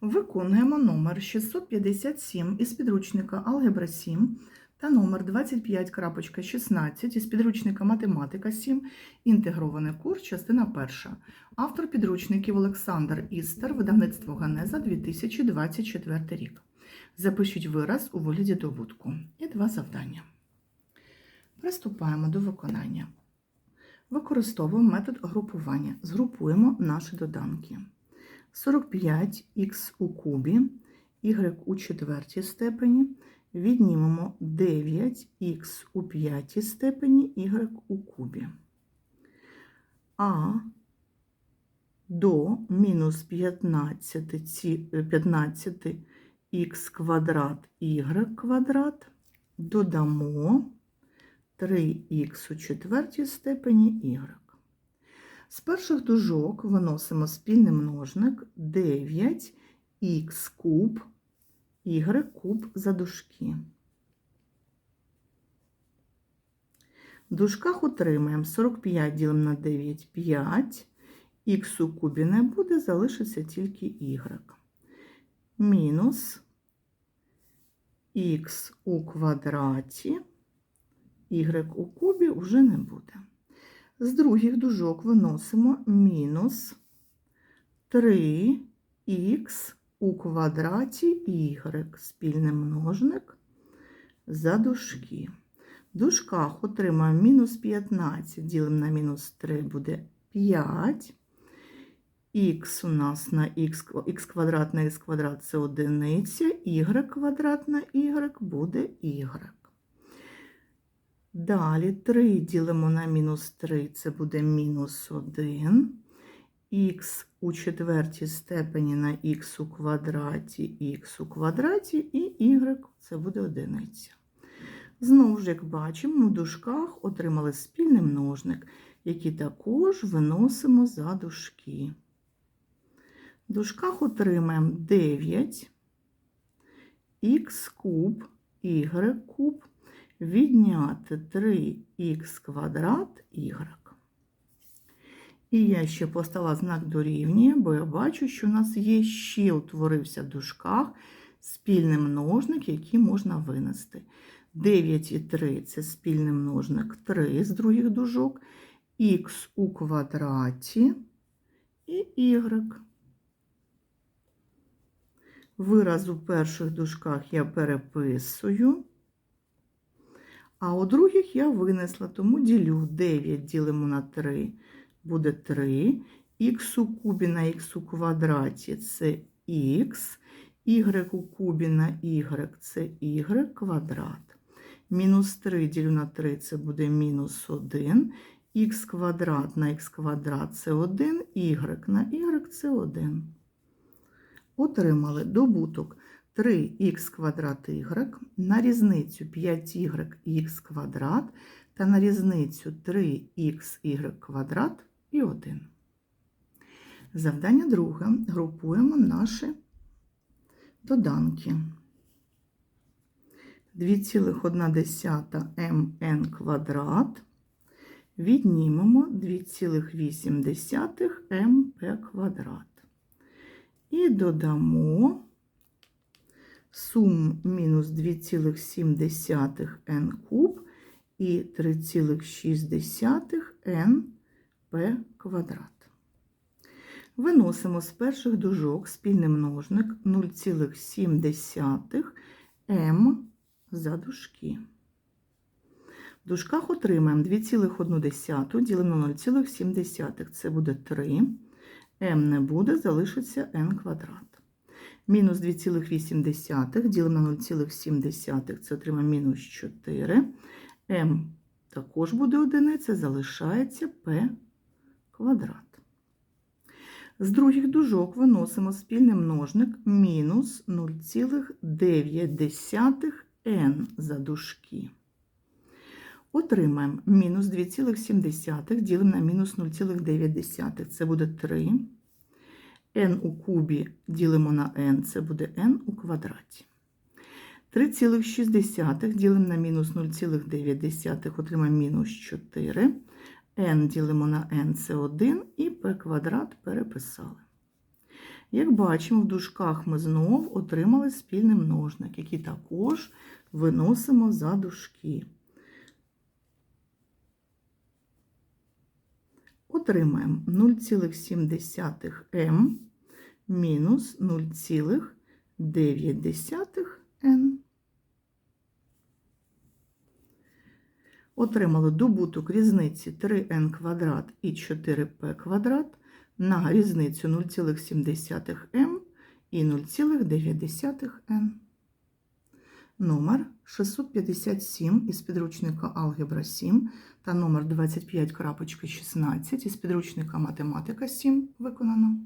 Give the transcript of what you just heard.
Виконуємо номер 657 із підручника Алгебра 7 та номер 25.16 із підручника Математика 7. Інтегрований курс, частина перша. Автор підручників Олександр Істер, видавництво Ганеза 2024 рік. Запишіть вираз у вигляді доводку. І два завдання. Приступаємо до виконання. Використовуємо метод групування. Згрупуємо наші доданки. 45х у кубі, y у четвертій степені, віднімемо 9х у п'ятій степені, y у кубі. А до мінус 15, ці- 15х квадрат y квадрат додамо 3х у четвертій степені y. З перших дужок виносимо спільний множник 9х куб, y куб за дужки. В дужках отримаємо 45 ділимо на 9 – 5, х у кубі не буде, залишиться тільки y. Мінус х у квадраті, y у кубі вже не буде. З других дужок виносимо мінус 3х у квадраті y, спільний множник за дужки. В дужках отримаємо мінус 15, ділимо на мінус 3, буде 5. Х у нас на х, квадрат на х квадрат це одиниця, y квадрат на y буде y. Далі 3 ділимо на мінус 3, це буде мінус 1. Х у четвертій степені на х у квадраті, х у квадраті і y це буде одиниця. Знову ж, як бачимо, в дужках отримали спільний множник, який також виносимо за дужки. В дужках отримаємо 9 х куб, y куб відняти 3х квадрат y. І я ще поставила знак дорівнює, бо я бачу, що у нас є ще утворився в дужках спільний множник, який можна винести. 9 і 3 це спільний множник 3 з других дужок, х у квадраті і y. Вираз у перших дужках я переписую. А у других я винесла, тому ділю 9 ділимо на 3, буде 3. Х у кубі на х у квадраті це х, y у кубі на y це y квадрат. Мінус 3 ділю на 3 це буде мінус 1. Х квадрат на х квадрат це 1, y на y це 1. Отримали добуток 3х квадрат y на різницю 5y х квадрат та на різницю 3xy квадрат і 1. Завдання друге. Групуємо наші доданки. 2,1 мн квадрат віднімемо 2,8 мп квадрат. І додамо сум мінус 2,7 n куб і 3,6 np квадрат. Виносимо з перших дужок спільний множник 0,7 m за дужки. В дужках отримаємо 2,1 ділимо на 0,7, це буде 3. m не буде, залишиться n квадрат. Мінус 2,8 ділимо на 0,7, це отримаємо мінус 4. m також буде одиниця, залишається p квадрат. З других дужок виносимо спільний множник мінус 0,9 n за дужки. Отримаємо мінус 2,7 ділимо на мінус 0,9, це буде 3 n у кубі ділимо на n, це буде n у квадраті. 3,6 ділимо на мінус 0,9, отримаємо мінус 4. n ділимо на n це 1 і p квадрат переписали. Як бачимо, в дужках ми знов отримали спільний множник, який також виносимо за дужки. Отримаємо 0,7m мінус 0,9n. Отримали добуток різниці 3n квадрат і 4p квадрат на різницю 0,7m і 0,9n. Номер 657 із підручника Алгебра 7 та номер 25.16 із підручника Математика 7 виконано.